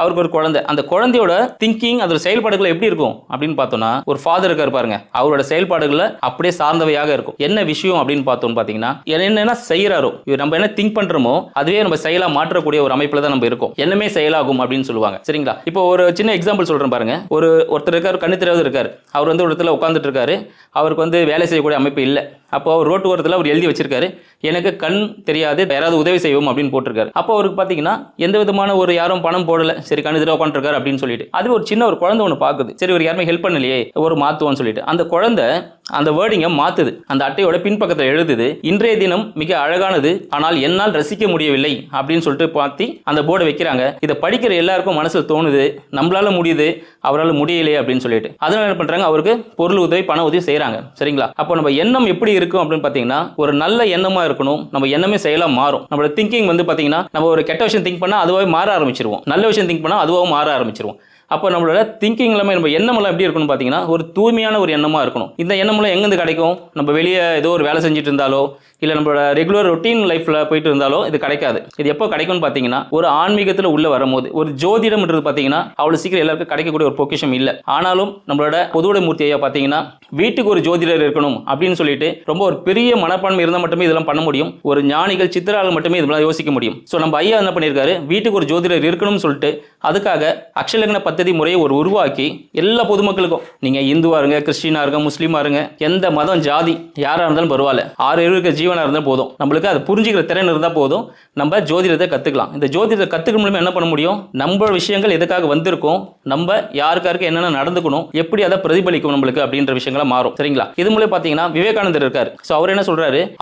அவருக்கு ஒரு குழந்தை. அந்த குழந்தையோட திங்கிங் அதோட செயல்பாடுகள் எப்படி இருக்கும்? அப்படின்னு பார்த்தோம்னா ஒரு ஃபாதர் இருக்காரு பாருங்க. அவரோட செயல்பாடுகளை அப்படியே சார்ந்தவையாக இருக்கும். என்ன விஷயம் அப்படின்னு பார்த்தோம்னு பார்த்தீங்கன்னா என்னென்ன செய்யறாரோ இவர் நம்ம என்ன திங்க் பண்றோமோ அதுவே நம்ம செயலா மாற்றக்கூடிய ஒரு அமைப்பில் தான் நம்ம இருக்கோம். என்னமே செயலாகும் அப்படின்னு சொல்லுவாங்க. சரிங்களா? இப்போ ஒரு சின்ன எக்ஸாம்பிள் சொல்றேன் பாருங்க. ஒரு ஒருத்தர் இருக்காரு கண்ணு தெரியாத இருக்காரு. அவர் வந்து ஒரு இடத்துல உட்காந்துட்டு இருக்காரு. அவருக்கு வந்து வேலை செய்யக்கூடிய அமைப்பு இல்லை. அப்போ அவர் ரோட்டு ஓரத்தில் அவர் எழுதி வச்சிருக்காரு. எனக்கு கண் தெரியாது யாராவது உதவி செய்வோம் அப்படின்னு போட்டிருக்காரு. அப்போ அவருக்கு பார்த்தீங்கன்னா எந்த விதமான ஒரு யாரும் பணம் போடலை. சரி கண்ணு தெரியாத உட்காந்துருக்காரு அப்படின்னு சொல்லிட்டு அது ஒரு சின்ன ஒரு குழந்தை ஒன்று பார்க்குது. சரி ஒரு யாருமே ஹெல்ப் பண்ணலையே ஒரு மாற்றுவோம்னு சொல்லிட்டு. அந்த குழந்தை அந்த வேர்டிங்கை மாத்துது. அந்த அட்டையோட பின்பக்கத்தில் எழுதுது இன்றைய தினம் மிக அழகானது ஆனால் என்னால் ரசிக்க முடியவில்லை அப்படின்னு சொல்லிட்டு பார்த்து அந்த போர்டை வைக்கிறாங்க. இதை படிக்கிற எல்லாருக்கும் மனசில் தோணுது நம்மளால முடியுது அவரால் முடியலையே அப்படின்னு சொல்லிட்டு. அதனால என்ன பண்றாங்க? அவருக்கு பொருள் உதவி பண உதவி செய்கிறாங்க சரிங்களா? அப்போ நம்ம எண்ணம் எப்படி இருக்கும் அப்படின்னு பார்த்தீங்கன்னா ஒரு நல்ல எண்ணமா இருக்கணும் நம்ம எண்ணமே செய்யலாம் மாறும். நம்மளோட திங்கிங் வந்து பார்த்தீங்கன்னா நம்ம ஒரு கெட்ட விஷயம் திங்க் பண்ணால் அதுவாகவே மாற ஆரம்பிச்சிருவோம். நல்ல விஷயம் திங்க் பண்ணால் அதுவாகவும் மாற ஆரம்பிச்சிருவோம். அப்போ நம்மளோட திங்கிங் எல்லாமே நம்ம எண்ணமெல்லாம் எப்படி இருக்கணும் பார்த்தீங்கன்னா ஒரு தூய்மையான ஒரு எண்ணமாக இருக்கணும். இந்த எண்ணமெல்லாம் எங்கேருந்து கிடைக்கும்? நம்ம வெளியே ஏதோ ஒரு வேலை செஞ்சுட்டு இருந்தாலோ இல்லை நம்மளோட ரெகுலர் ரொட்டீன் லைஃப்பில் போயிட்டு இருந்தாலோ இது கிடைக்காது. இது எப்போ கிடைக்கும்னு பார்த்தீங்கன்னா ஒரு ஆன்மீகத்தில் உள்ள வரும்போது ஒரு ஜோதிடம்ன்றது பார்த்தீங்கன்னா அவ்வளோ சீக்கிரம் எல்லாருக்கும் கிடைக்கக்கூடிய ஒரு பொக்கிஷம் இல்லை. ஆனாலும் நம்மளோட பொதுவுட மூர்த்தி ஐயா பார்த்தீங்கன்னா வீட்டுக்கு ஒரு ஜோதிடர் இருக்கணும் அப்படின்னு சொல்லிட்டு ரொம்ப ஒரு பெரிய மனப்பான்மை இருந்தால் மட்டுமே இதெல்லாம் பண்ண முடியும். ஒரு ஞானிகள் சித்திரால் மட்டுமே இதெல்லாம் யோசிக்க முடியும். ஸோ நம்ம ஐயா என்ன பண்ணியிருக்காரு? வீட்டுக்கு ஒரு ஜோதிடர் இருக்கணும்னு சொல்லிட்டு அதுக்காக அக்ஷலக்ன பத்ததி முறையை ஒரு உருவாக்கி எல்லா பொதுமக்களுக்கும் நீங்கள் இந்துவா இருங்க கிறிஸ்டினா இருங்க முஸ்லீமா இருங்க எந்த மதம் ஜாதி யாராக இருந்தாலும் பரவாயில்ல. ஆறு இருக்க ஜீவனாக இருந்தால் போதும். நம்மளுக்கு அதை புரிஞ்சுக்கிற திறன் இருந்தால் போதும். நம்ம ஜோதிடத்தை கற்றுக்கலாம் இந்த ஜோதிடத்தை கற்றுக்க மூலமாக என்ன பண்ண முடியும்? நம்ம விஷயங்கள் எதுக்காக வந்திருக்கோம்? நம்ம யாருக்காருக்கு என்னென்ன நடந்துக்கணும்? எப்படி அதை பிரதிபலிக்கும் நம்மளுக்கு அப்படின்ற விஷயங்களா மாறும். சரிங்களா? இது மூலம் பார்த்தீங்கன்னா விவேகானந்தர் இருக்கார். ஸோ அவர் என்ன சொல்றாரு?